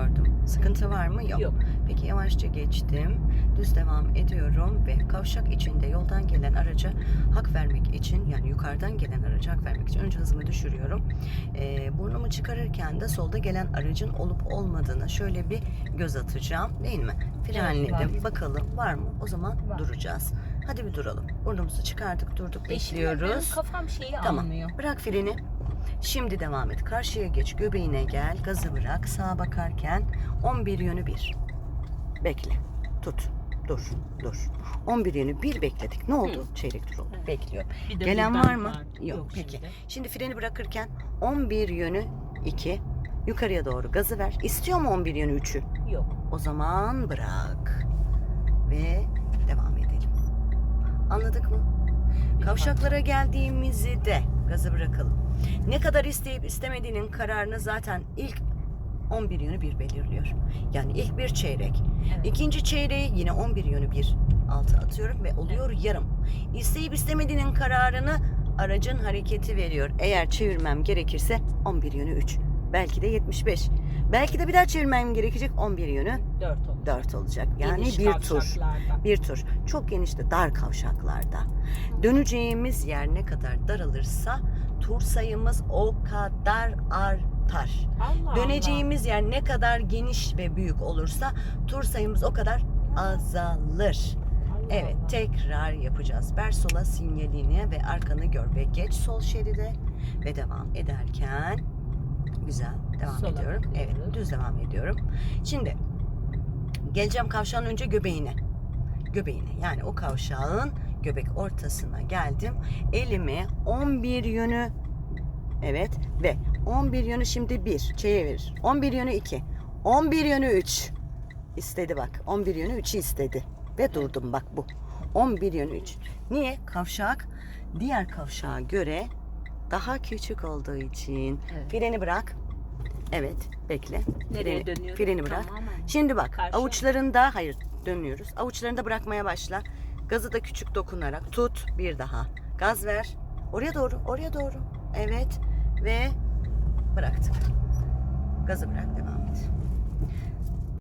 gördüm. Sıkıntı var mı? Yok. Yok. Peki yavaşça geçtim. Düz devam ediyorum ve kavşak içinde yoldan gelen araca hak vermek için yani yukarıdan gelen araca hak vermek için önce hızımı düşürüyorum. Ee, burnumu çıkarırken de solda gelen aracın olup olmadığını şöyle bir göz atacağım değil mi? Frenledim. Bakalım var mı? O zaman Var. duracağız. Hadi bir duralım. Burnumuzu çıkardık durduk E benim bekliyoruz. kafam şeyi Tamam. almıyor. Bırak freni. Şimdi devam et. Karşıya geç. Göbeğine gel. Gazı bırak. Sağa bakarken 11 yönü 1. Bekle. Tut. Dur. Dur. 11 yönü 1 bekledik. Ne oldu? Çeyrek tur oldu. Evet. Bekliyor. Bir de Gelen var mı? Yok. Yok Peki. şimdi. Şimdi freni bırakırken 11 yönü 2. Yukarıya doğru gazı ver. İstiyor mu 11 yönü 3'ü? Yok. O zaman bırak. Ve devam edelim. Anladık mı? Kavşaklara geldiğimizde gazı bırakalım. Ne kadar isteyip istemediğinin kararını zaten ilk 11 yönü bir belirliyor. Yani ilk bir çeyrek. Evet. İkinci çeyreği yine 11 yönü bir alta atıyorum ve oluyor yarım. İsteyip istemediğinin kararını aracın hareketi veriyor. Eğer çevirmem gerekirse 11 yönü 3. Belki de 75. Belki de bir daha çevirmem gerekecek 11 yönü Dört olacak. 4 olacak. Yani Geniş bir tur. Bir tur. Çok geniş de dar kavşaklarda. Döneceğimiz yer ne kadar daralırsa tur sayımız o kadar artar. Allah Döneceğimiz yer ne kadar geniş ve büyük olursa tur sayımız o kadar azalır. Allah. Allah Evet Allah. tekrar yapacağız. Ver sola sinyalini ve arkanı gör ve geç sol şeride ve devam ederken güzel devam Sola ediyorum. bakıyoruz. Evet düz devam ediyorum. Şimdi geleceğim kavşağın önce göbeğine. Göbeğine yani o kavşağın göbek ortasına geldim. Elimi 11 yönü evet ve 11 yönü şimdi 1 çevir. 11 yönü 2. 11 yönü 3. İstedi bak. 11 yönü 3'ü istedi. Ve durdum bak bu. 11 yönü 3. Niye? Kavşak diğer kavşağa göre daha küçük olduğu için. Evet. Freni bırak. Evet, bekle. Nereye freni, dönüyorum? freni bırak. Tamamen. Şimdi bak, Karşı. avuçlarında hayır dönüyoruz. Avuçlarında bırakmaya başla. Gazı da küçük dokunarak tut bir daha. Gaz ver. Oraya doğru, oraya doğru. Evet ve bıraktık. Gazı bırak devam et.